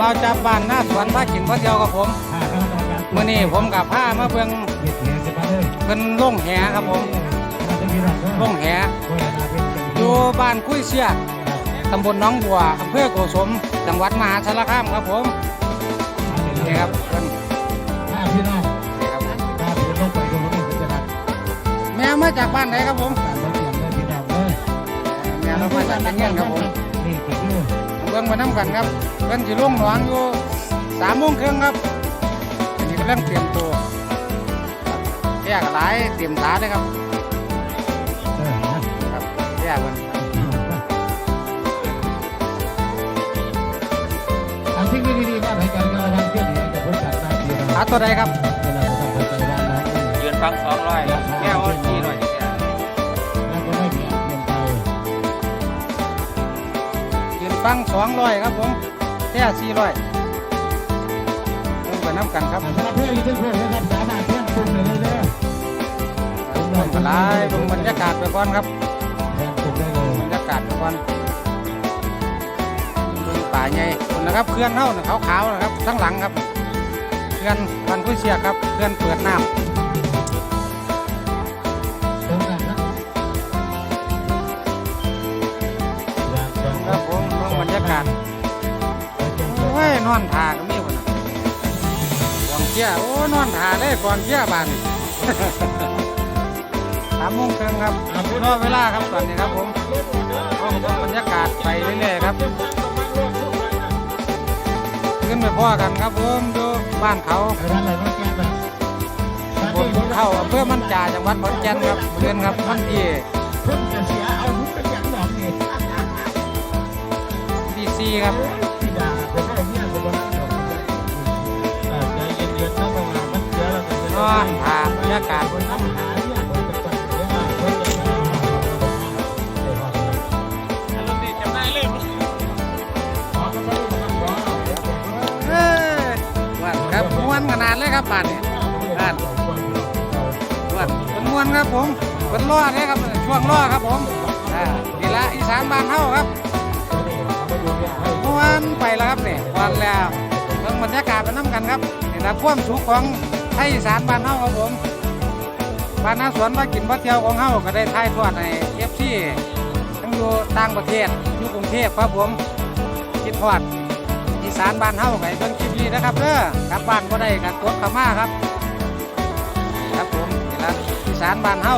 ครับเราจะบ้านหน้าสวนพากินพาเที่ยวกับผมมื่อนี้ผมกับผ้ามาเบิ่งเป็นล่งแหครับผมล่งแหอยู่บ้านกุ้ยเสียกตำบลหน้องบัวอำเภอโกสมจังหวัดมหาสารคามครับผมนี่ครับเพิ่นนี่ครับแม่มาจากบ้านไหนครับผมแม่เรามาจากเป็นเงี้ยนครับผมเบิ่งมาน้ำกันครับเพิ่นสิลงหนองอยู่สามโมงครึ่งครับอันนี้กำลังเตรียมตัวแยกหลายเตรียมตาเลยครับครับแยกมันเอาสิ่งดีๆมาให้กันกันทำเพื่อที่จะพ้นจากน้ำเสียหาตัวใดครับเวลาเราต้องไปบ้านนะยืนฟังสองร้อยแก้วที่หน่อยแล้วก็ไม่เปลี่ยนเปลี่ยนไปยืนฟังสองร้อยครับผม แค่สี่ร้อยเบิ่งไปน้ำกันครับสำหรับเพื่อนที่เพื่อนนะครับสามารถเพื่อนกลุ่มได้เลยเด้อเบิ่งกันลายเบิ่งบรรยากาศไปก่อนครับเพื่อนกลุ่มได้เลยบรรยากาศไปก่อนเบิ่งป่าใหญ่คนนะครับเคลื่อนเท่าน่ะขาวๆนะครับทั้งหลังครับเคลื่อนวันผู้เชียครับเคลื่อนเปิดน้ำ อนอนทาก็มีคนน่ะกองเชียโอ้นอนทาเลยกองเชียบานสามโมงครึ่งครับรอเวลาครับตอนนี้ครับผมห้องบรรยากาศไปเรื่อยๆครับขึ้นไปพ่อกันครับผมดูบ้านเขาร้านอะไรบ้าเขาอำเภอมันจาจังหวัดขอนแก่นครับเพื่อนครับมันที่เพิ่งจะ นอนทาบรรยากาศคนทำหาเนี่ยคนจะตัดเสียมาคนจะมาจำได้เลยเอ้ยม่วนครับม้วนขนาดเลยครับบ้านนี้บ้านม้วนเป็นม้วนครับผมเป็นล้อเลยครับช่วงล้อครับผมอ่านี่ละอีสานบ้านเฮาครับม้วนไปแล้วครับเนี่ยวันแล้วเบิ่งบรรยากาศไปน้ำกันครับนี่ละความสุขของ ทยอีสานบ้านเฮาครับผมบ้านนาสวนมากินมาเที่ยวของเฮาก็ได้ถ่ายทอดในเอฟซีทั้งอยู่ต่างประเทศอยู่กรุงเทพครับผมคิดทอดอีสานบ้านเฮาไงเบิ่งคลิปนี้นะครับเด้อกลับบ้านก็ได้กันกดเข้ามาครับ ครับผมนี่ละอีสานบ้านเฮา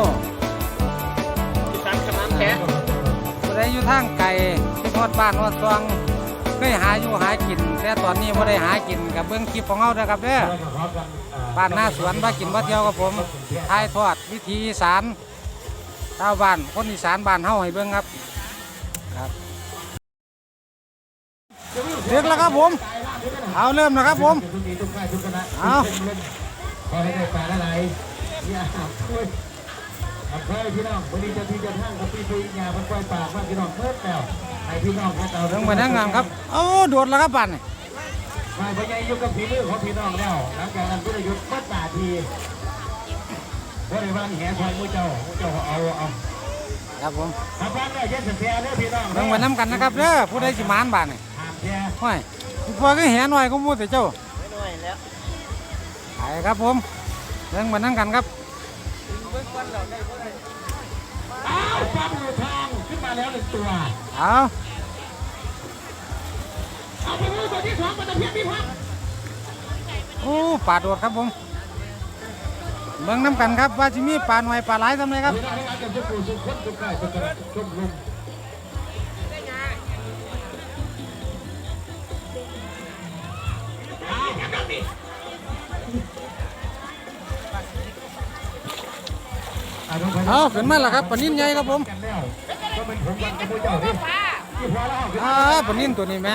สันกำลังแขนบ่ได้อยู่ทางไกลที่ฮอดบ้านฮอดซอง เคยหาอยู่หากิน แต่ตอนนี้บ่ได้หากินกับเบิ่งคลิปของเฮาเด้อครับเด้อบ้านหน้าสวนมากินมาเที่ยวกับผมถ่ายทอดวิถีอีสานชาวบ้านคนอีสานบ้านเฮาให้เบิ่งครับครับเด็กแล้วครับผม เอาเริ่มนะครับผมทุกทีทุกค่ายทุกคณะเอาขอให้ได้ปลาอะไร อย่าช่วยทำเพื่อพี่น้องวันนี้จะที่จะทั้งกับพี่ปุ้ยยาพันปล่อยปากว่าพี่น้องเพิ่มแล้วให้พี่น้องให้เราเบิ่งไปทางงานครับโอ้โดดแล้วครับบ้านนี่มาพยายยุกับฝีมือของพี่น้องแล้วหลังจากนั้นก็ได้ยุดมัดตาทีว่าในบ้านแห่ควายมือเจ้ามือเจ้าเอาเอาครับผมทำบ้านได้ยัดสัญญาเด้อพี่น้องเบิ่งไปน้ำกันนะครับเด้อผู้ใดสิมานบ้านนี่ห้ามแย่ห้อยพวกก็แหหน่อยก็มูแต่เจ้าไม่หน่อยแล้วไปครับผมเรื่องมานั่งกันครับ อ้าวปั๊บมือทองขึ้นมาแล้วหนึ่งตัว เอาเอาไปมือตัวที่สองมันจะเพียบพี่พักโอ้ปลาโดดครับผมเบิ่งน้ำกันครับว่าจะมีปลาหน่อยปลาหลายทำไมครับพี่น้อง เอาขึ้นมาแล้วครับปนินใหญ่ครับผมอาปนินตัวนี้แม่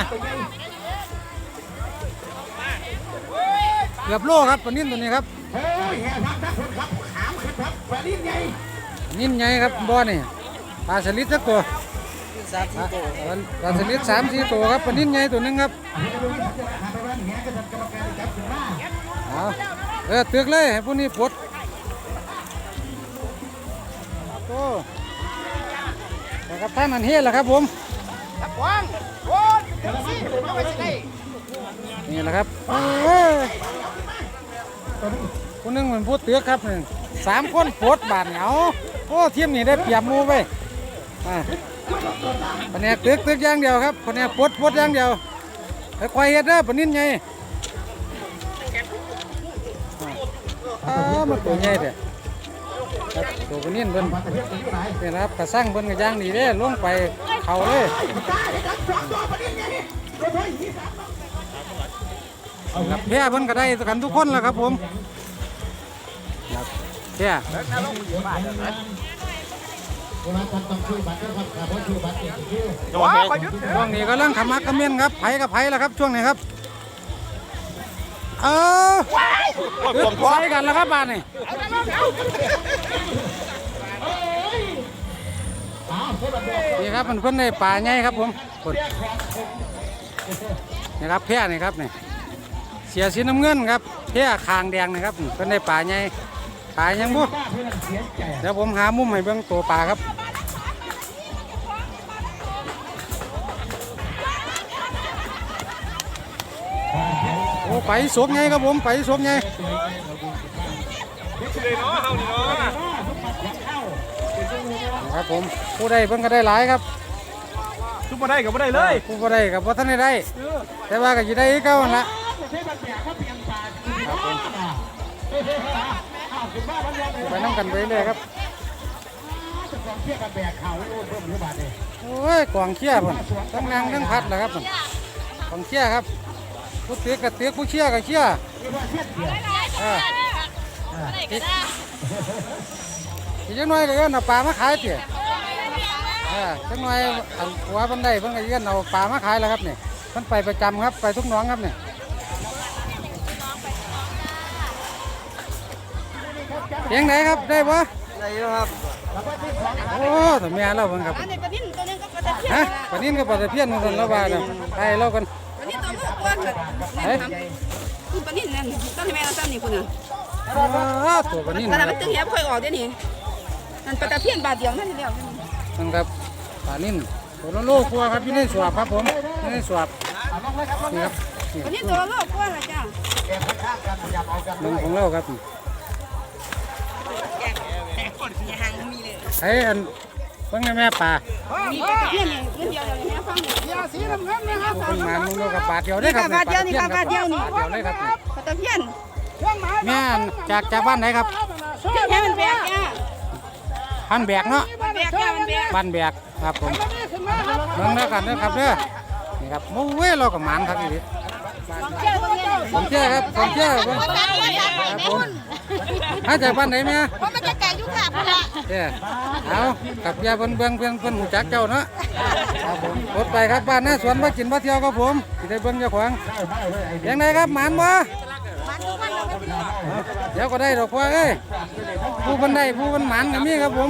เกือบโลครับปนินตัวนี้ครับนิ่นใหญ่ครับบ่อนี่ปลาสลิดสักตัวปลาสลิดสามสี่ตัวครับปนิ่นใหญ่ตัวนึงครับเออเตือกเลยให้พวกนี้ปวด นะครับท่านนันเฮ็ดแหละครับผมครับวางโอ้ยเดี๋ยวสิเอาไปสิได้นี่แหละครับโอ้ยคนหนึงมันพูดเตือกครับหนึ่งสามคนโพดบาทเหนียวโอ้เทียมนี่ได้เปรียบหมูไปอ่าคนนี้ตึกตึกอย่างเดียวครับคนนี้ปดปดอย่างเดียวไปควายเฮ็ดเด้อปะนิ่นไงอ่ามันตัวใหญ่เด้อ ครับตัวปะนิ่นเพิ่นนี่นะครับกระสั่งเพิ่นก็ย่างดีเด้อลงไปเขาเลยครับแพ้เพิ่นก็ได้กันทุกคนแล้วครับผมครับแพ้ช่วงนี้ก็เรื่องขมักขมิ้นครับไผ่กับไผ่แล้วครับช่วงนี้ครับ เออตึกใส่กันแล้วครับบ้านนี่อ้าวคนละแบบนี่ครับมันเพิ่นในป่าใหญ่ครับผมคนนี่ครับแพร่นี่ครับนี่เสียสีน้ำเงินครับแพร่คางแดงนี่ครับนี่เพิ่นในป่าใหญ่ป่ายังบุป้าเพื่อนเสียใจเดี๋ยวผมหามุมให้เบิ่งตัวป่าครับ ไปสวกไงครับผมไปสวกไงเลยเนาะเฮานี่เนาะครับผมผู้ใดเพิ่นก็ได้หลายครับทุกบ่ได้ก็บ่ได้เลยผู้บ่ได้กับบ่ทันได้ได้ แต่ว่าก็สิได้คือเก่าหั่นละใช้บัตรแจกเขาเปลี่ยนปากครับผมอ้าวคุณบ้าบัตรแจกไปนํกันไปเรื่อยครับจะกองเทียบกันแบกเขาโอ้เพิ่มหรือบาทเลยโอ้ยกองเชี่ยพุ่นทั้งแรงทั้งพัดแหละครับพุ่นกองเชี่ยครับ ผู้เตือกกับเตือกผู้เชี่ยกับเชี่ยเรียกว่าเทียบเดียวเอออีกอีกจังหน่อยก็เอิ้นเอาปลามาขายเตี๋ยเออจังหน่อยอันหัวเพิ่นได้เพิ่นก็เอิ้นเอาปลามาขายแล้วครับนี่เพิ่นไปประจำครับไปทุกหน้องครับนี่เพียงไหนครับได้บ่ได้แล้วครับโอ้แต่แม่เราเพิ่นครับอันนี้ปลานิ่นตัวนึงก็ปลาตะเพียนฮะปลานิ่นกับปลาตะเพียนมันกันแล้วว่าน่ะให้เรากันปลานิ่น ตัวลูกก้อนแบบนี่ครับคือปลานิ่นนั่นต้นที่แม่เราตั้งนี่คุณน่ะอ้าวตัวปลานิ่นปลานะคมัรันบตึงแหบค่อยออกเดี๋ยวนี้นั่นปลาตะเพียนบาทเดียวนั่นเดียวนั่นครับปลานิ่นตัวละโลกลัวครับอยู่ในสวบครับผมอยู่ในสวบนี่ครับนี่ปลานิ่นตัวลูกก้อนละจ้าแกข้างกันพยายามเอากันมันของเราครับไอ้อัน เพิ่งให้แม่ปลานี่ปลาตะเพียนนี่เงินเดียวเดียวแม่ฟังนี่ยาสีน้ำเงินนะครับเพิ่งมามึงเรากับบาทเดียวได้ครับบาทเดียวนี่ค่ะบาทเดียวนี่บาทเดียวเลยครับปลาตะเพียนแม่อันจากจากบ้านไหนครับเพียนแค่มันแบกจ้าพันแบกเนาะมันแบกจ้ามันแบกบ้านแบกครับผมเมืองเด้อกันเด้อครับเด้อนี่ครับโอ้ยเราก็หมานครับอีกผมเชื่อครับผมเชื่อเพิ่นครับผมมาจากบ้านไหนแม่ เพราะมันจะแก่ยุคค่ะพุ่นละเด้อเอากับยาเพิ่นเบิ่งเพิ่นเพิ่นหูจักเจ้าเนาะครับผมรถไปครับบ้านหน้าสวนมากินมาเที่ยวครับผมสิได้เบิ่งเจ้าของยังไงครับหมานบ่เอาเดี๋ยวก็ได้ดอกพ่อเอ้ยผู้เพิ่นได้ผู้เพิ่นหมานก็มีครับผม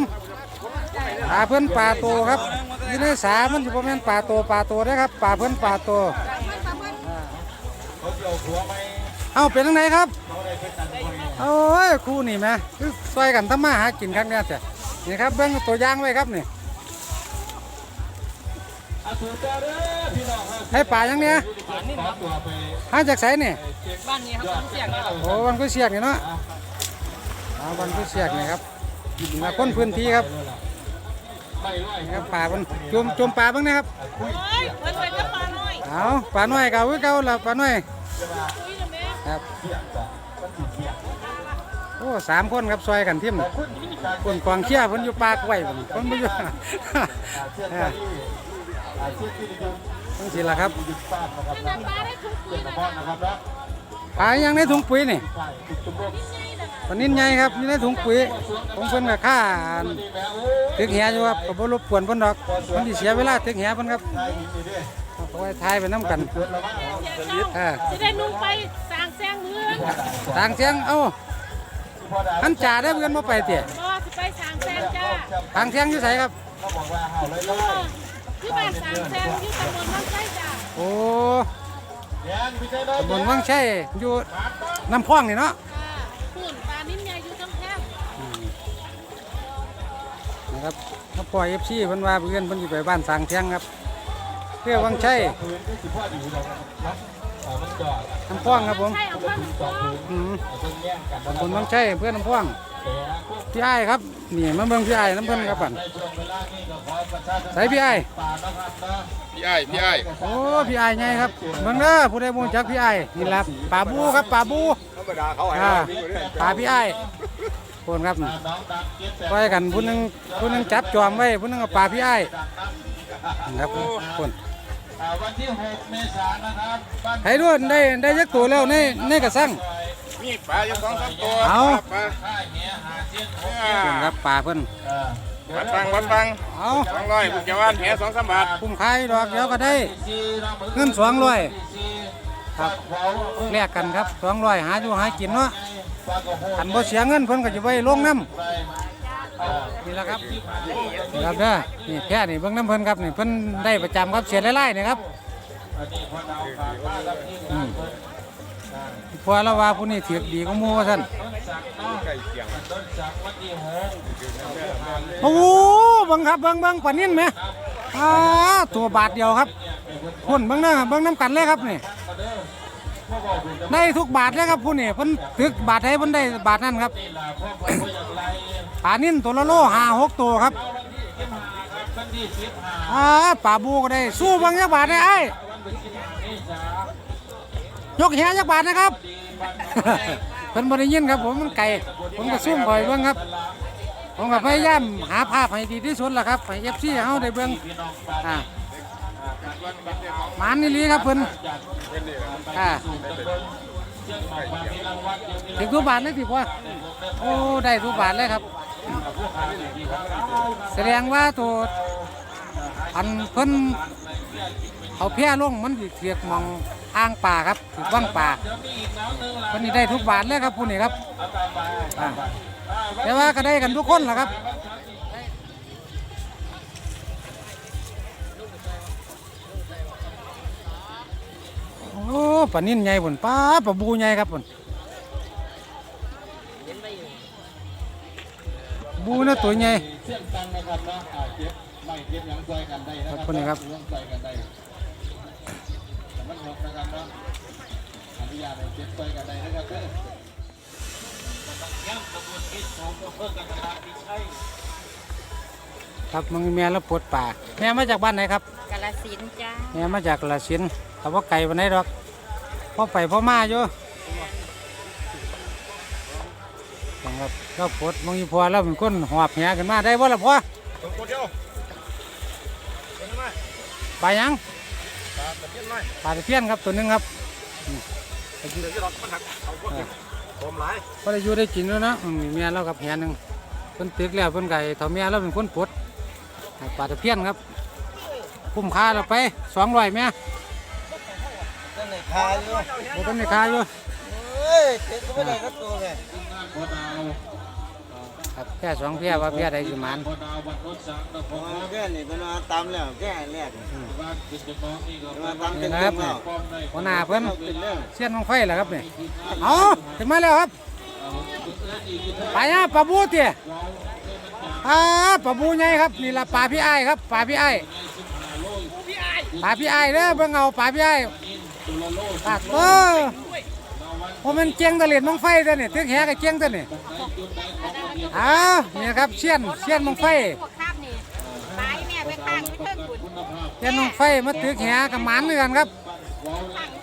ปลาเพิ่นปลาโตครับอยู่ในสามันสิบ่แม่นปลาโตปลาโตเด้อครับปลาเพิ่นปลาโตเอาเป็นจังไดครับ โอ้ยคู่นี่แหม่คือซอยกันทำมาหากินครั้งเนี้ยจ้ะนี่ครับเบิ่งตัวอย่างไว้ครับนี่ให้ป่ายังเนี่ยหาจากไสนี่บ้านนี้ครับเสียงครับโอ้วันก็เสียกนี่เนาะเอาวันก็เสียกนี่ครับมาคนพื้นที่ครับนี่ครับป่ามันจมจมป่าบ้างนะครับเอาป่าน้อยเก่าคือเก่าละป่าน้อยครับโอ้สามคนครับซอยกันทิ่มคนกองเชี่ยเพิ่นอยู่ป่ากล้วยเพิ่นเพิ่นบ่อยู่เออจังสิล่ะครับปลายังในถุงปุ๋ยนี่ปลานิ่นใหญ่ครับอยู่ในถุงปุ๋ยผมเพิ่นกับค่าตึกแหอยู่ครับก็บ่รบกวนเพิ่นดอกเพิ่นสิเสียเวลาตึกแหเพิ่นครับเอาไว้ทายไปน้ำกันเออจะได้นุ่งไปสร้างแซงเมืองต่างเสียงเอ้า หันจ่าได้เพิ่นบ่ไปเติก็สิไปสร้างแซงจ้าต่างเสียงอยู่ไสครับคือบ้านสร้างแซงอยู่ตำบลบ้านไส้จ้าโอ้ตำบลวังชัยอยู่น้ำพองนี่เนาะค่ะคุณปลานิ่มใหญ่อยู่ทั้งแคบนะครับถ้าปล่อย FC เพิ่นว่าเพิ่นเพิ่นสิไปบ้านสร้างเสียงครับ เพื่อวังชัย พื้นที่สิบพ่อดีดอกครับมันจอด น้ำพ่วงครับผมใช่เอาเพื่อนน้องอืมตำบลบางใช่เพื่อนน้ำพ่วงพี่ไอ้ายครับนี่มาเบิ่งพี่ไอ้ายน้ำเพิ่นครับปั่นใส่พี่ไอ้ายพี่ไอ้พี่ไอ้โอ้พี่ไอ้ายไงครับเบิ่งเด้อผู้ใดบ่รู้จักพี่ไอ้ายนี่ล่ะปลาบูครับปลาบูธรรมดาเขาให้อ่าปลาพี่ไอ้ายคนครับไปกันผู้หนึงผู้หนึงจับจอมไว้ผู้หนึงเอาปลาพี่ไอ้ายครับคน วันที่ 6 เมษายนนะครับบ้านให้ด้วยได้ได้ยักตัวแล้วในในกระสังมีปลาอยู่สองสามตัวเอาปลาค่ายเหียหาเสียงโคคนครับปลาเพิ่นเออวัดฟังวัดฟังเอาสองร้อยบุกจาวานแหสองสามบาทคุ้มค่าดอกเดียวก็ได้ซีเราเหมือนเงินสองร้อยซีครับเผาเพิ่งแลกกันครับสองร้อยหาอยู่หากินเนาะปลากระโหขันบ่เสียเงินเพิ่นก็จะไว้ลงน้ไปำ นี่แหละครับนี่ครับเด้อนี่แค่นี่เบิ่งน้ำเพิ่นครับนี่เพิ่นได้ประจำครับเสียไล่ๆนี่ครับอันนี้พอเราฝากบ้านรับที่อืงานมพอล้วว่าผู้นี้เถือดีก็มู่ว่าซั่านโอ้โหเบิ่งครับเบิ่งเบิ่งปานนี้แหมอ่าตัวบาทเดียวครับพุ่นเบิ่งนะเบิ่งน้ำกันเลยครับนี่ได้ทุกบาทเลยครับผู้นี่เพิ่นถึกบาทใดเพิ่นได้บาทนั้นครับ ล่ะพ่อพ่อพ่ออย่างไรปลานิ่นตัวละโลห้าหกตัวครับวันที่สิบห้าอ่าปลาบูก็ได้ สู้บางยักบาทได้ไอ้วันที่สิบห้าเมษายนยกแหยักบาทนะครับเพิ่นบ่ได้ยินครับผมมันไก่ผมก็ซุ่มคอยเบิ่งครับ ผมก็พยายามหาภาพให้ดีที่สุดล่ะครับให้ FC เฮาได้เบิ่งอ่าหมานนี่ลีครับเพิ่นอ่าถึงทุกบาทเลยติพ่อโอ้ได้ทุกบาทเลยครับ แสดงว่าตัวอันเพิ่นเอาเพี้ยลงมันเทียกมองอ่างป่าครับถือว่างป่าเพิ่นนี่ได้ทุกบาทเลยครับผู้นี้ครับแต่ว่าก็ได้กันทุกคนล่ะครับโอ้ปลานิ่นใหญ่บุญป้าปลาบูใหญ่ครับบุญ บูน่ะตัวใหญ่เส้นตังนะครับเนาะอ่าเจ็บไม่เจ็บหยังใส่กันได้นะคขรัอบคุณนะครับหยังใส่กันได้แต่มันหกนะครับเนาะอนุญาตให้เจ็บใส่กันได้นะครับเด้อ ครับมึงแม่แล้วปวดป่าแม่มาจากบ้านไหนครับกาลสินธุ์จ้าแม่มาจากกระสินธ์แต่ว่าไก่วันไหนดอกพ่อไปพ่อมาอยู่ ครับก็ปวดมึงอีพอแล้วเป็นคนหอบแหขึ้นมาได้บ่ล่ะพ่อตัวเดียวไปลาหยังปลาตะเพียนไหมปลาตะเพียนครับตัวหนึงครับเดี๋ยวจะรอมันหักเอาพวกนี้ผมหลายก็ได้อยู่ได้กินแล้วนะอืมแม่เรากับแหหนึงเพิ่นตึกแล้วเพิ่นไก่เท่าแม่เราเป็นคนปวดให้ปลาตะเพียนครับ คุ้มค่าเราไปสองร้อยแม่นั่นไหนคาอยู่โอ้เป็นในค่าอยู่ เฮ้ยเต็มก็ไม่ได้ก็ตัวไงพอดาวครับแค่สองเพียว่าเพียได้กี่หมันพอดาวบัตรรถสังตะพพองงแค่นี้เป็นว่าตามแล้วแค่แรกว่ากิจกรรมนี่ก็เป็นมาว่าตามทำเต็นี่มนะครับๆแล้วป้อมได้หัวหน้าเพิ่นเป็นเรื่องเสี้ยนมังไฟเหรอครับนี่เอาถึงมาแล้วครับไปนะปลาบูเตี้ยอ่าปลาบูใหญ่ครับนี่ละปลาพี่ไอ้ายครับปลาพี่ไอ้ายปลาพี่ไอ้ายเด้อเบิ่งเอาปลาพี่ไอ้ายปากเออ ผมมันเจียงตะเลียนมังไฟตัวนี่ตึกแหกับเจียงตัวนี่อ้าวนี่ครับเสี้ยนเสี้ยนมังไฟพวกข้ามนี่ตายแม่ไปข้างไปเทิงบุญเสี้ยนมังไฟมาตึกแหกับหมันด้วยกันครับ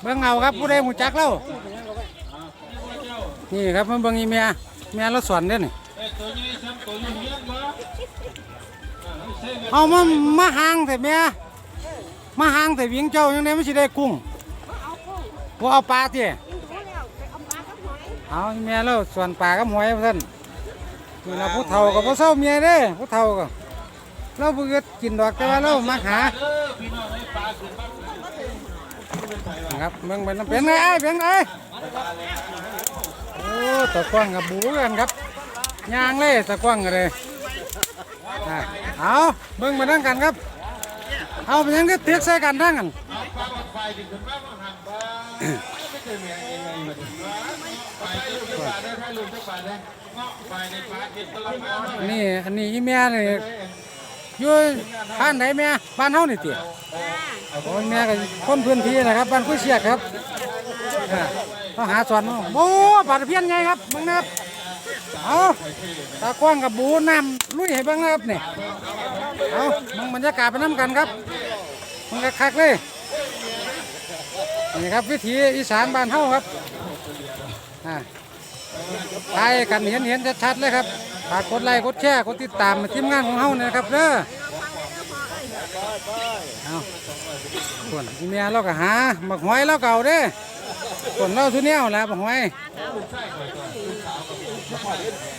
เบิ่งเอาครับผู้ใดหูจักเล่านี่ครับมันเบิ่งอีเมียเมียเราสอนเด้อนี่เอามามาหางแต่เมียมาหางแต่เวียงเจ้ายังไงไม่ใช่ได้กุ้งว่าเอาปลาเตี้ย เอาอีเมียเราส่วนปลากับหอยเพื่อนนี่เราผู้เฒ่ากับผู้เฒ่าเมียเด้ผู้เฒ่าก็เราเบื่อกินดอกแต่ว่าเรามาหาครับเมืองเป็นเป็นไงไอ้เป็นไงโอ้ตะกว้างกับบูกันครับย่างเลยตะกว้างกันเลยอะเอาเบิ่งมาทั้งกันครับเอาไปยังก็เตียกใส่กันทั้งกัน นี่อันนี้อีเมียนี่อยู่บ้านไหนแม่บ้านเฮานี่ติโอ้ยแม่ก็คนพื้นที่นะครับบ้านกุ้ยเชียกครับเออต้องหาสอนมาโอ้ปลาตะเพียนไงครับมึงนะครับเอาตากว้างกับบูน้ำลุยให้เบ้างนะครับนี่เอามึงบรรยากาศไปน้ำกันครับมึงคักๆเลยนี่ครับวิถีอีสานบ้านเฮาครับอ่า ทายกันเห็นเห็นชัดๆเลยครับฝากกดไลค์กดแชร์กดติดตามทีมงานของเฮาเนี่ยนะครับเด้อเอาส่วนเมียเราก็หาหมักหอยเราเก่าเด้ส่วนเราทุเนียวแหละหมักหอย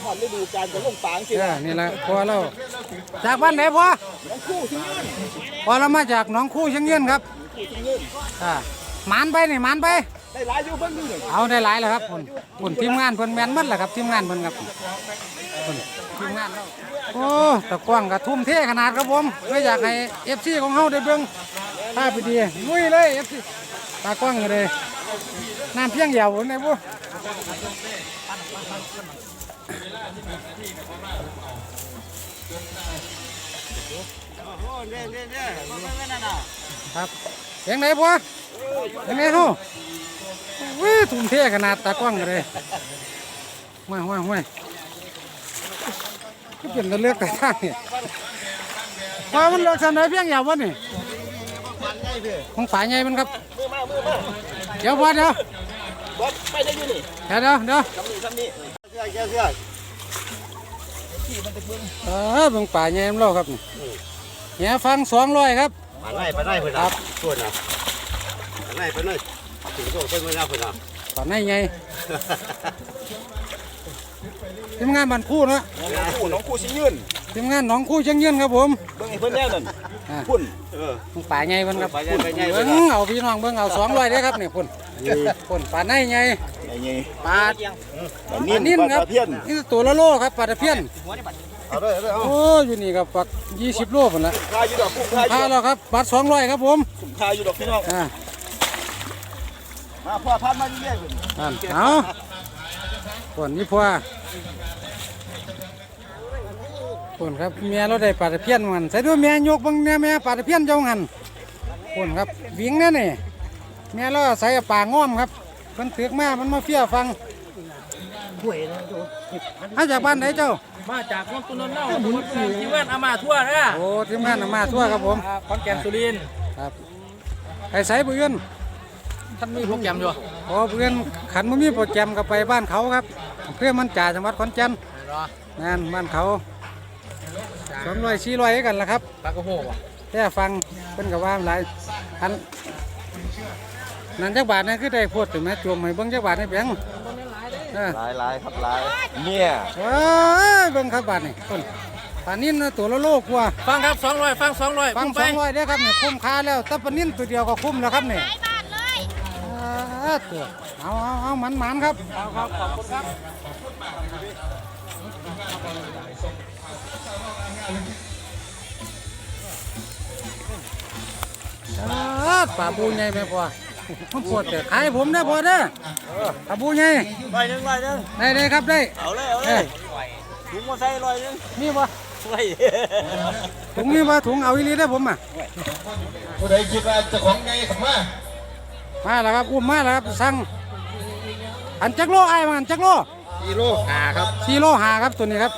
หอดฤดูการจะลงปางสินี่แหละพอเราจากบ้านไหนพ่อพอเรามาจากหนองคู่เชียงยืนครับอ่ามานไปนี่มานไป ได้หลายอยู่เพิ่นอยู่นี่เอาได้หลายแล้วครับคุณคุณทีมงานเพิ่นแมนหมัดแหละครับทีมงานเพิ่นครับคุณทีมงานเราโอ้ตะกว้างกับทุ่มเทขนาดครับผมไม่อยากให้เอฟซีของเฮาได้เบิ่งภาพไปดีลุยเลยเอฟซีตากว้างเลยน้ำเพียงเหี่ยวในบุโอ้เด้เด้เด้บ่แม่นนั่นน่ะครับเพียงไหนพอเพียงไหนเฮาวิทุ่มเทขนาดตากว้างเลยมาว่าว่าก็เป็นตะเลือกแต่ท่างนี่พอมันเลือกสันไหนเพียงเหี่ยววะนี่ของฝ่ายใหญ่มันครับเดี๋ยวพอเดี๋ยวบอสไปได้ยู่นี่เดี๋ยวเดี๋ยวเดี๋ยวทำนี่ทำนี่เสื้อเสื้อเสื้อเออบิ่งป่าใหญ่มันเล่าครับนี่เหี่ยฟังสองร้อยครับมาไล่ไปไล่เพิ่นน่ะส่วนนะไปไล่ไปเลย ถึงโตเพิ่นมาแล้วเพิ่นน่ะป่าในใหญ่ทีมงานบันคู่เนาะน้องคู่น้องคู่สิงยืนทีมงานหนองคู่ชียงยืนครับผมเบิ่งให้เพิ่อนแน่นั่นพุ่นเออเบิ่งป่าใหญ่เพิ่นครับป่าใหญ่ป่าใหญ่เบิ่งเอาพี่น้องเบิ่งเอาสองร้อยเด้ครับนี่พุ่นพุ่นป่าในใหญ่ไอ้นี่ป่าปลาป่านิ่นครับนี่ตัวละโลครับปลาตะเพียนโอ้อยู่นี่ครับปักยี่สิบโลพุ่นละคาอยู่ดอกกุ้งคาอค่าแล้วครับบาทสองร้อยครับผมสุ่มค่าอยู่ดอกพี่น้องอ่า มาพ่อพันมาเรื่อยๆพุ่นอ่านเอาพุ่นนี่พัวพุ่นครับเมียเราได้ปลาตะเพียนมันใส่ด้วยเมียยกเบังเนี่ยเมียปลาตะเพียนเจ้าหันพุ่นครับวิ่งเนี่ยนี่เมียเราใส่ปลาง้อมครับมันถือกมามันมาเฟี้ยฟังมาจากบ้านไหนเจ้า มาจากพวกตุนนท์เน่าบุญที่ว่านอามาทั่วนะโอ้ทีมงานน่ะมาทั่วครับผมขอนแก่นสุรินทร์ครับใครใส่เบื่อน ท่านมีโปรแกรมอยู่พอเบื่อนขันมันมีโปรแกรมก็ไปบ้านเขาครับเพื่อมันจ่าจังหวัดขอนแก่นนั่นบ้านเขาสองร้อยสี่ร้อยกันละครับปลากระโหกแค่ฟังเป็นกับว่าหลายอันนั่นจักบาทนั่นคือได้พูดถึงแม่จวมให้เบิ้งจักบาทนี่เพียงเออหลายหลายครับหลายเนี่ยเอ้ยเบิ้งครับบาทนี่ต้นปลานิ่นน่ะตัวละโลกว่าฟังครับ200ฟัง200ฟังคุ้มสไปองร้อยได้อครับเนี่ยคุ้มค่าแล้วแต่ปลานิ่นตัวเดียวก็คุ้มแล้วครับเนี่ยอ่า ตัวเอาเอาเอามันมันครับครับขอบคุณครับอ่าปลาบูใหญ่ไหมพ่อผมปวดแต่ขายให้ผมได้อพอเด้อปลาบูใหญ่ร้อยหนึงร้อยหนึงได้ได้ครับได้เอาเลยเอาเลยถุงมาใส่ร้อยหนึงมีบ่ใส่ถุงมีบ่ถุงเอาอีหลีได้อผมอะผู้ใดคิดว่าเจะของไงขับมา มาแล้วครับอุ้มมาแล้วครับสั่งอันจักโลไอ้ายมันจักโลกิโลหาครับสี่โลหาครับตัวนี้ครับ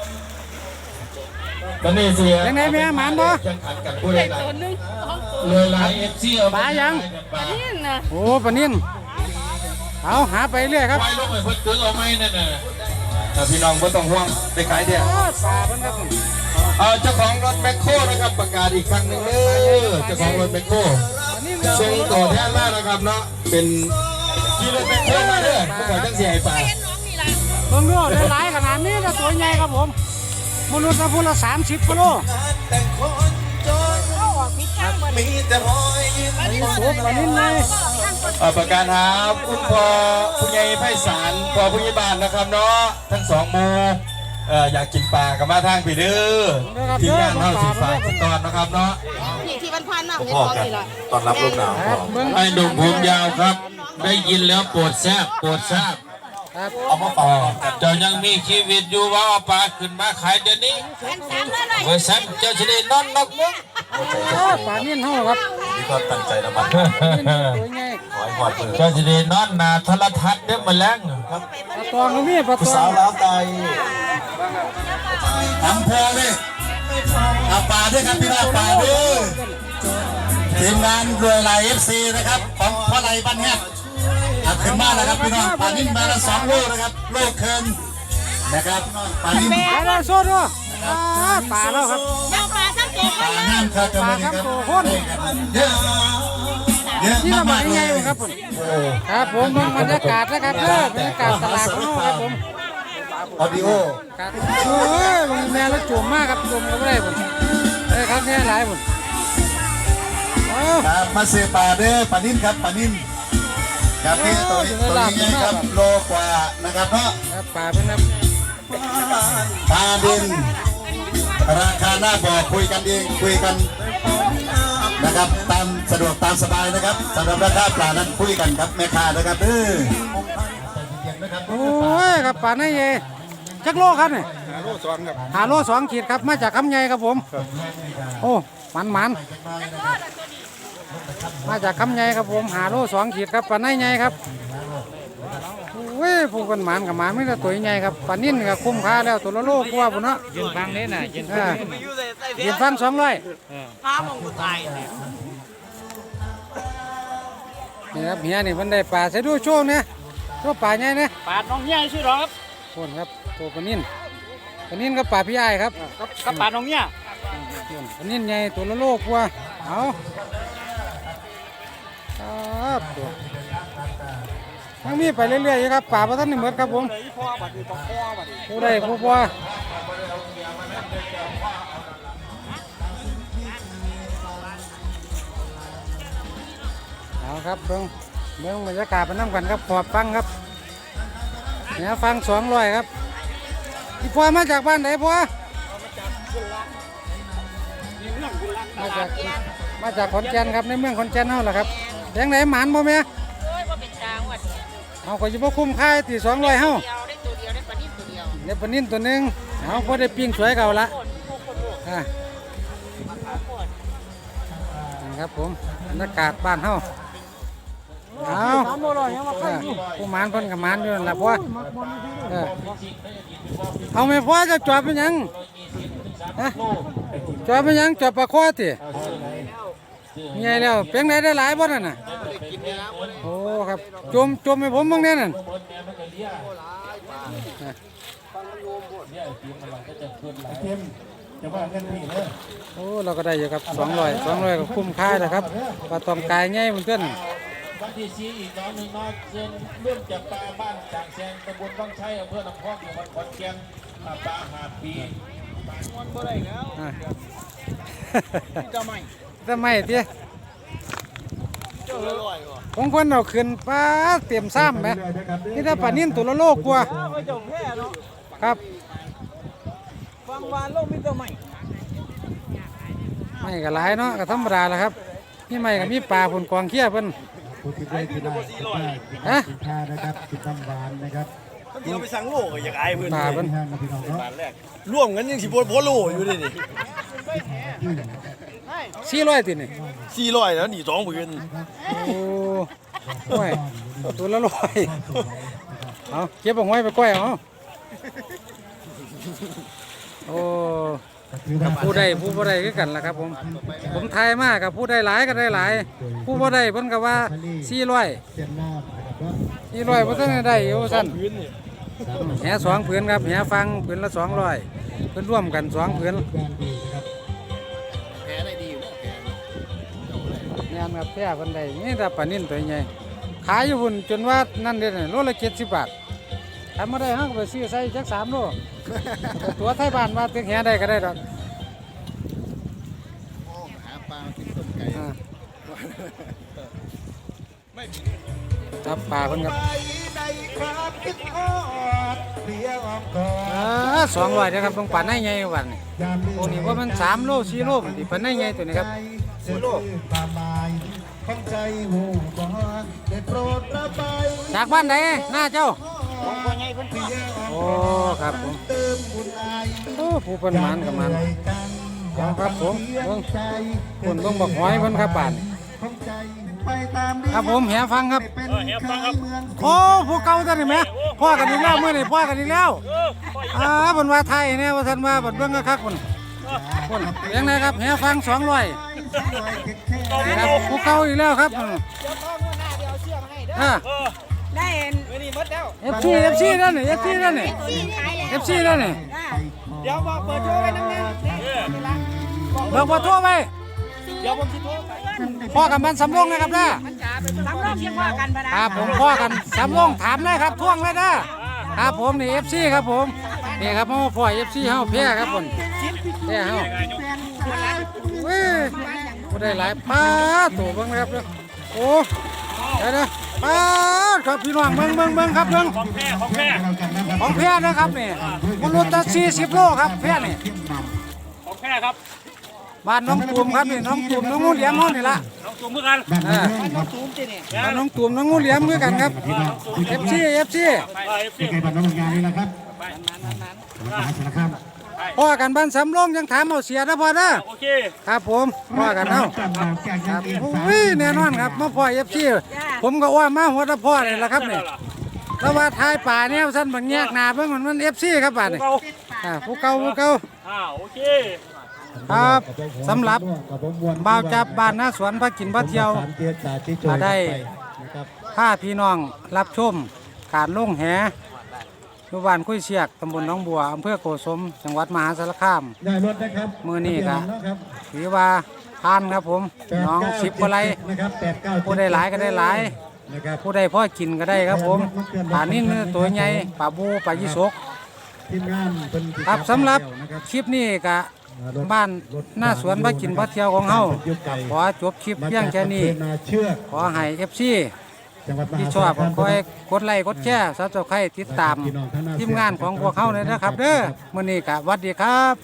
ตอนนี้เสียยังไงแม่หมานบ่ จังขันกับผู้ใดหลายตัวหนึงสองตัวเลยหลายเอฟซีเอาปลายัง นี่นะโอ้ปลานิ่นเอาหาไปเรื่อยครับไว้ลงไปเพิ่นตึงเอาไหมนั่นน่ะแต่พี่น้องไม่ต้องห่วงได้ขายเดียวอ้าวปลาเพิ่นครับเอ่อเจ้าของรถแมคโครนะครับประกาศอีกครั้งหนึ่งเด้อเจ้าของรถแมคโคร ปลานิ่นส่งต่อแทนมานะครับเนาะเป็นขี่รถแมคโครมาเด้อผู้ขอจังเสียให้ไปเบิ่งดูได้หลายขนาดนี้แต่ตัวใหญ่ครับผมมนุษย์ละพูละสามสิบกิโลมีแต่รอยยิ้มโอ้ปลานิ่นเลยเอ่อประกาศหาคุณพ่อผู้ใหญ่ไพศาลพ่อผู้ใหญ่บ้านนะครับเนาะทั้งสองหมู่ เอ่ออยากกินปลากับมาทางพี่เด้อทีมงานเฮาสิฝากตอนนะครับเนาะนี่ที่วันพันน่ะเห็นของนี่ล่ะตอนรับลมหนาวครับเบิ่งไอ้หนุ่มผมยาวครับ ได้ยินแล้วปวดแซบปวดแซบครับ เอามาฝากกันเจ้ายังมีชีวิตอยู่ว่าเอาปลาขึ้นมาขายเดี๋ยวนี้อันสามแล้วเลยเวอร์ซันเจ้าจะได้นอนนอกมุ้งเออปลานิ่นเฮาครับมีความตั้งใจนะมันนิ่นตัวใหญ่ขอให้พอดเปิดเจ้าจะได้นอนหนาโทรทัศน์เดี๋ยวมาแล้งครับปลาตองก็มีปลาตผู้อสางวลาวไตทำพอเลยเอาป่าด้วยครับพี่น้องป่าด้วยทีมงานรวยไหลเอฟซีนะครับของพ่อไหลบ้านแฮก เอาขึ้นมาแล้วครับพี่น้องป่านิ่มมาละสองโลนะครับโลเคินนะครับป่านิ่มปลาเราโซดด้วยอ่าปลาเราครับเจ้าปลาสักตัวป่าน้ำครับกันเลยครับเยอะเยอะที่ละหมามากกๆเลใหญ่ยครับผมครับผมเบิ่งบรรยากาศนะครับเด้อบรรยากาศตลาดของเราครับผมออดิโอครับโอ้ยมึงแม่แล้วจุ่มมากครับจุ่มก็ไม่ได้ผมได้ครับแค่หลายผมเอ้าครับมาเสือป่าเด้อป่านิ่มครับป่านิ่ม ครับนี่ตัวนี้ตัวนี้ครับโลกว่านะครับเนาะครับปลาเป็นครับปลาดิน ราคาหน้าบ่อคุยกันเองคุยกันนะครับตามสะดวกตามสบายนะครับสำหรับราคาปลานั้นคุยกันครับแม่ค้านะครับเด้อโอ้ยครับปลาในเยจักโลครับเนี่ยโลสองครับหาโลสองขีดครับมาจากคำใหญ่ครับผม โอ้มันมัน มาจากคำใหญ่ครับผมหาโลสองขีดครับปลาในใหญ่ครับโอ้ยผู้เป็นหมันกับหมันไม่ได้ตัวใหญ่ครับปลานิ่นก็คุ้มค่าแล้วตัวละโลกว่าปุ่นเนาะยืนฟังนี้น่ะยืนเออยืนฟังสองร้อยปลามองกูตายนี่ครับเฮียนี่มันได้ปลาใส่ดูโชว์เนี่ยโชว์ปลาใหญ่เนี่ยปาดน้องเนี่ยชื่อหรอครับคนครับตัวปลานิ่นปลานิ่นกับปลาพี่ใหญ่ครับกับกับปาดน้องเนี่ยปลานิ่นใหญ่ตัวละโลกว่าเอา ครับตัวยังมีไปเรื่อยๆครับป่าพระท่านนี่หมดครับผมผู้ใดผู้พ่อเอาครับเบิ้งเบิ้งบรรยากาศไปน้ำกันครับขอบฟังครับเนี่ยฟังสองร้อยครับพี่พ่อมาจากบ้านไหนพ่อมาจากมาจากขอนแก่นครับในเมืองขอนแก่นเท่าแหละครับ แดงไหนหมานบ่แม่โอ้ยว่าเป็นจางวัดเอาก็จะบ่คุ้มค่าตีสองร้อยเฮาเดียวได้ตัวเดียวได้ปลานิ่มตัวเดียวเดี๋ยวปลานิ่นตัวหนึงเอาพอได้ปิ้งสวยเก่าละโคตรโคตรโคตรโคตรอ่าโคตรนี่ครับผมบรรยากาศบ้านเฮาเอาเออผู้หมานเพิ่นกับหมานอยู่นั่นล่ะพ่อเออเอาแม่พ่อจะจอบเป็นหยังฮะจอบเป็นหยังจอบปลาคอติ ใหญ่แล้วเพียงไหนได้หลายบ่นั่นน่ะโอ้ครับจมจมให้ผมบ้างแน่นั่นโอ้เราก็ได้อยู่ครับสองร้อยสองร้อยก็คุ้มค่านะครับปลาตองกายง่ายมันเต้นวันที่สี่อีกน้องหนึ่งน้อยเชิญร่วมจับปลาบ้านจางแซงตำบลบ้างชัยอำเภอลำพองจังหวัดขอนแก่นปลาปลาหาปีอ่าจะไม่ ทำไมเตี้ยผมคนเอาขึ้นปลาเตรียมซ้ำไหมนี่ถ้าปลานิ่นตัวละโลกกว่าไม่จงแค่เนาะครับฟังวานโลกมิตรใหม่ไม่ก็หลายเนาะก็ธรรมดาแหละครับนี่ไม่ก็มีปลาผุนกวางเขี้ยเพิ่นผู้ที่ได้ที่ได้ฮะสินค้านะครับกินน้ำหวานนะครับเดี๋ยวไปสั่งโลก็อยากอายเพื่อนปลาเพิ่นที่ห้างนะพี่น้องเนาะร่วมกันยังสิบโพโลอยู่ดินี่ สี่ร้อยตินี่สี่ร้อยแล้วนี่สองหมื่นโอ้โอ้ยตัวละร้อยเอาเก็บเอาไว้ไปก้อยเอาโอ้ผู้ใดผู้บ่ได้คือกันล่ะครับผม ผมทายมากกับผู้ใดหลายก็ได้หลาย ผู้บ่ได้เพิ่นก็ว่า400เสียนน้ำนะครับเนาะ400บ่ทันได้ได้อยู่ซั่นพื้นนี่แหสองผืนครับแหฟังผืนละ200เพิ่นร่วมกันสองผืน แบรนด์ดีนะครับแม่นครับแพ้เพิ่นได้นี่ถ้าปลานิ่นตัวใหญ่ขายอยู่พุ่นจนว่านั่นเด้น่ะโลละ70บาททำมาได้เฮาก็ไปซื้อใส่จัก3โลแต่ตัวไทยบ้านว่าตึกแหได้ก็ได้ดอกอ่าจับปลาเพิ่นครับอ่าสองร้อยนะครับต้องปั่นให้ไงวันนี้ตัวนี้ว่ามันสามโลสี่โลมันที่ปั่นให้ไงตัวนี้ครับ สี่โลความหมายของใจหูบ่ได้โปรดระบายจากบ้านไหนหน้าเจ้าอของพ่อใหญ่เพิ่นโอ้ครับผมโอ้ผู้เป็นหมันกับมันเอาครับผมเบิ่งคนเบิ่งบักหอยเพิ่นครับบาดนี้ครับผมแหฟังครับ เออเฮียฟังครับโอ้พวกเก่าท่านนี่แหมพ่อกันอีกแล้วมื้อนี้พ่อกันอีกแล้วเออปล่อยอ่าเพิ่นว่าไทยแน่ว่าท่านว่าบัดเบิ่งคักๆพุ่นพุ่นเลี้ยงไดครับแหฟัง200ต่อ ครับพวกเก่าอีกแล้วครับอืมอ่าเออได้เห็นไม่นี่หมดแล้ว FC FC นั่นนี่ FC นั่นนี่ FC นั่นนี่เดี๋ยวบอกเปิดโทรไว้น้ำแน่เบิกบ่โทรไว้เดี๋ยวผมสิโทรไปพ่อกับมันสำรองนะครับนะสำรองเพียงว่ากันปะนะครับ ผมพ่อกันสำรองถามเลยครับท่วงเลยนะครับผมนี่ FC ครับผมนี่ครับมาพ่อ FC เฮาแพ้ครับผมแพ้เฮาเว้ย บ่ได้หลายป้าตัวเบิ่งนะครับเด้อโอ้เดี๋ยวนะป้าดครับพี่น้องเบิ่งเบิ่งเบิ่งครับเบิ่งของแพ้ของแพ้ของแพ้นะครับนี่มันรถตั40โลครับแพ้นี่ของแพ้ครับบ้านน้องตูมครับนี่น้องตูมน้องงูเหลี่ยมเฮานี่ล่ะน้องจุ่มเหมือนกันอ่าสูงจินี่บ้านน้องตูมน้องงูเหลี่ยมคือกันครับ FC FC เออเอฟซีใครบ้านน้องงานนี่นะครับมหาสารคาม พ่อกันบ้านสำโรงยังถามเอาเสียนะพ่อเด้อโอเคครับผมพ่อกันเฮาจับดาวแจกคยัรังบเอียดโอ้ยแน่นอนครับมาพ่อเอฟซีผมก็ว่ามาหัวตะพ่อนี่แหละครับนี่แล้วว่าทายป่าเนี่ยสั้นบางแยกหนาเบิ่งมันมันเอฟซีครับป่านี่เราอ่าผู้เก่าผู้เก่าอ่าโอเคครับสำหรับบ่าวจับบ้านหน้าสวนพระกินพระเที่ยวมาได้ถ้าพี่น้องรับชมการลงแห อยู่บ้านคุยเชียกตำบลหนองบัวอำเภอโกสม จังหวัดมหาสารคาม ได้รถนะครับมื้อนี้ก็ถือว่าทานครับผมน้องสิบกว่าไรนะครับแปดเก้าผู้ได้หลายก็ได้หลาย นะครับผู้ใดพ่อกินก็ได้ครับผมปลานิ่นตัวใหญ่ปลาบูปลายี่สกทีมงานเป็นติดครับตามสำหรับนะครับ คลิปนี้ก็บ้านหน้าสวนพระกินพระเที่ยวของเฮายุคไก่ขอจบคลิปเพียงแค่นี้ มาจากอำเภอนาเชือก ขอให้เอฟซีจังหวัดม ที่หาชสาอรบคามคอยกดไลค์กดแชร์ซับสไครต์ติดตามทีมงานของพวกเขาเลยนะครับ เด้อมื้อนี้ก็หวัดดีครับ